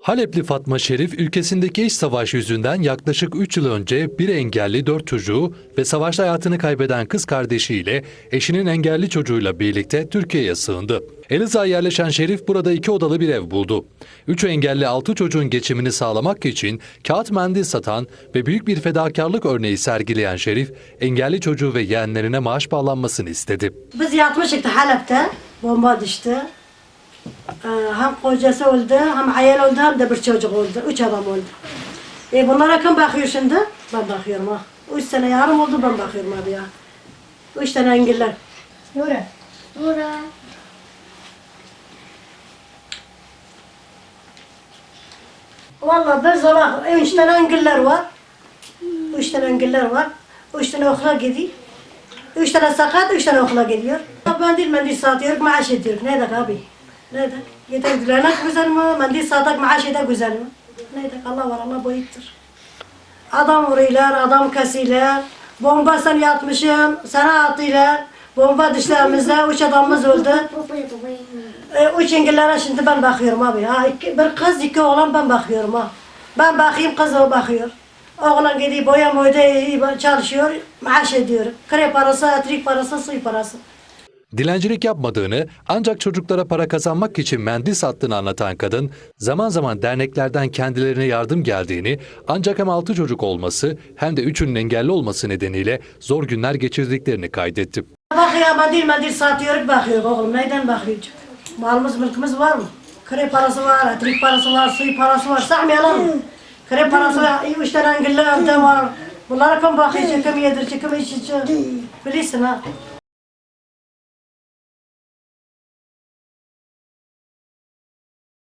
Halepli Fatma Şerif ülkesindeki iç savaş yüzünden yaklaşık 3 yıl önce bir engelli 4 çocuğu ve savaşta hayatını kaybeden kız kardeşiyle eşinin engelli çocuğuyla birlikte Türkiye'ye sığındı. Elazığ'a yerleşen Şerif burada iki odalı bir ev buldu. 3 engelli 6 çocuğun geçimini sağlamak için kağıt mendil satan ve büyük bir fedakarlık örneği sergileyen Şerif, engelli çocuğu ve yeğenlerine maaş bağlanmasını istedi. Biz yatmıştık Halep'te. Bomba düştü. Ee, hem kocası öldü, hem ayel öldü, hem de bir çocuk öldü. Üç adam öldü. E bunlara kim bakıyor şimdi? Ben bakıyorum ha. Üç sene yarım oldu ben bakıyorum abi ya. Üç tane engeller. Nura. Nura. Vallahi ben sabah üç tane engeller var. Üç tane engeller var. Üç tane okula gidiyor. Üç tane sakat, üç tane okula gidiyor. Mendil mendil satıyor, maaş ediyor. Ne demek abi? Ne demek? Yeter dilenek güzel mi? Mendil satak maaş eder güzel mi? Ne demek? Allah var, Allah boyuttur. Adam vuruyorlar, adam kesiyorlar. Bomba sen yatmışsın, sana atıyorlar. Bomba dişlerimizde, üç adamımız öldü. E, üç engellere şimdi ben bakıyorum abi. Ha, iki, bir kız, iki oğlan ben bakıyorum ha. Ben bakayım, kız o bakıyor. Oğlan gidiyor boya moyda çalışıyor, maaş ediyor. Kire parası, elektrik parası, su parası. Dilencilik yapmadığını ancak çocuklara para kazanmak için mendil sattığını anlatan kadın, zaman zaman derneklerden kendilerine yardım geldiğini ancak hem altı çocuk olması hem de üçünün engelli olması nedeniyle zor günler geçirdiklerini kaydetti. Bakıyor, mendil mendil satıyor, bakıyor oğlum. Neyden bakıyor? Malımız, mülkümüz var mı? Kire parası var, elektrik parası var, su parası var. Sahmeyelim. Kire parası var, iyi üç tane var. Bunlara kim bakıyor, kim yedirir, kim içici. Bilirsin ha.